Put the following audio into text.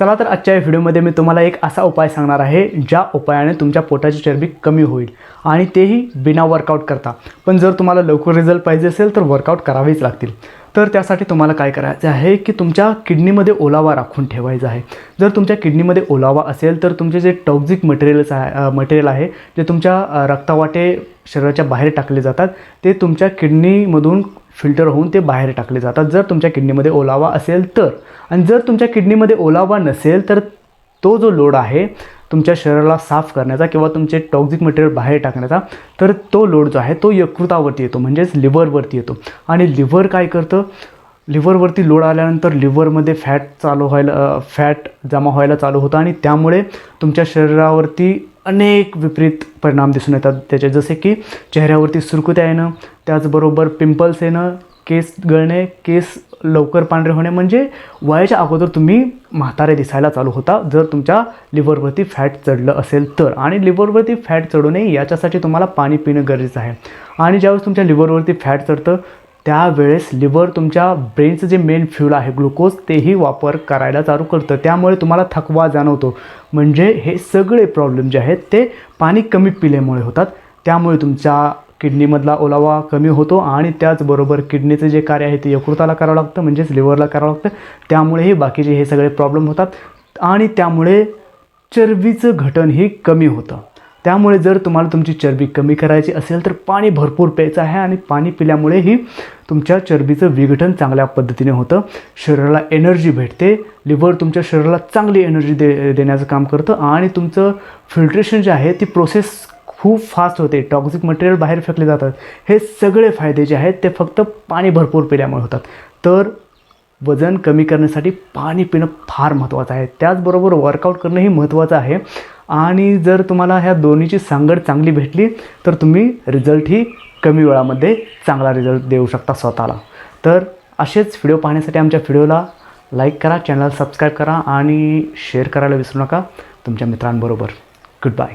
चला तर आजच्या या व्हिडिओमध्ये मी तुम्हाला एक असा उपाय सांगणार आहे ज्या उपायाने तुमच्या पोटाची चरबी कमी होईल आणि तेही बिना वर्कआउट करता. पण जर तुम्हाला लवकर रिझल्ट पाहिजे असेल तर वर्कआउट करावेच लागतील. तर त्यासाठी तुम्हाला काय करायचं आहे की तुमच्या किडनीमध्ये ओलावा राखून ठेवायचा आहे. जर तुमच्या किडनीमध्ये ओलावा असेल तर तुमचे जे टॉक्झिक मटेरियल्स आहे मटेरियल आहे जे तुमच्या रक्तावाटे शरीराच्या बाहेर टाकले जातात ते तुमच्या किडनीमधून फिल्टर होऊन ते बाहेर टाकले जातात. जर तुमच्या किडनीमध्ये ओलावा असेल तर. आणि जर तुमच्या किडनीमध्ये ओलावा नसेल तर तो जो लोड आहे तुमच्या शरीराला साफ करण्याचा किंवा तुमचे टॉक्झिक मटेरियल बाहेर टाकण्याचा तर तो लोड जो आहे तो यकृतावरती येतो. म्हणजेच लिव्हरवरती येतो. आणि लिव्हर काय करतं? लिव्हरवरती लोड आल्यानंतर लिव्हरमध्ये फॅट चालू व्हायला फॅट जमा व्हायला चालू होतं आणि त्यामुळे तुमच्या शरीरावरती अनेक विपरीत परिणाम दिसून येतात. त्याचे जसे की चेहऱ्यावरती सुरकुत्या येणं त्याचबरोबर पिंपल्स येणं केस गळणे केस लवकर पांढरे होणे म्हणजे वयाच्या अगोदर तुम्ही म्हातारे दिसायला चालू होता. जर तुमच्या लिव्हरवरती फॅट चढलं असेल तर. आणि लिव्हरवरती फॅट चढू नये याच्यासाठी तुम्हाला पाणी पिणं गरजेचं आहे. आणि ज्यावेळेस तुमच्या लिव्हरवरती फॅट चढतं त्यावेळेस लिव्हर तुमच्या ब्रेनचं जे मेन फ्यूल आहे ग्लुकोज तेही वापर करायला चालू करतं. त्यामुळे तुम्हाला थकवा जाणवतो. म्हणजे हे सगळे प्रॉब्लेम जे आहेत ते पाणी कमी पिल्यामुळे होतात. त्यामुळे तुमच्या किडनीमधला ओलावा कमी होतो आणि त्याचबरोबर किडनीचं जे कार्य आहे ते यकृताला करावं लागतं म्हणजेच लिव्हरला करावं लागतं. त्यामुळेही बाकीचे हे सगळे प्रॉब्लेम होतात. आणि त्यामुळे चरबीचं घटनही कमी होतं. त्यामुळे जर तुम्हाला तुमची चरबी कमी करायची असेल तर पाणी भरपूर प्यायचं आहे आणि पाणी पिल्यामुळेही तुमच्या चरबीचं विघटन चांगल्या पद्धतीने होतं. शरीराला एनर्जी भेटते. लिव्हर तुमच्या शरीराला चांगली एनर्जी दे देण्याचं काम करतं आणि तुमचं फिल्ट्रेशन जे आहे ती प्रोसेस खूप फास्ट होते. टॉक्झिक मटेरियल बाहेर फेकले जातात. हे सगळे फायदे जे आहेत ते फक्त पाणी भरपूर पिल्यामुळे होतात. तर वजन कमी करण्यासाठी पाणी पिणं फार महत्त्वाचं आहे. त्याचबरोबर वर्कआउट करणंही महत्त्वाचं आहे. आणि जर तुम्हाला ह्या दोन्हीची सांगड चांगली भेटली तर तुम्ही रिझल्टही कमी वेळामध्ये चांगला रिझल्ट देऊ शकता स्वतःला. तर असेच व्हिडिओ पाहण्यासाठी आमच्या व्हिडिओला लाईक करा चॅनल सबस्क्राईब करा आणि शेअर करायला विसरू नका. तुमच्या मित्रांबरोबर. Good bye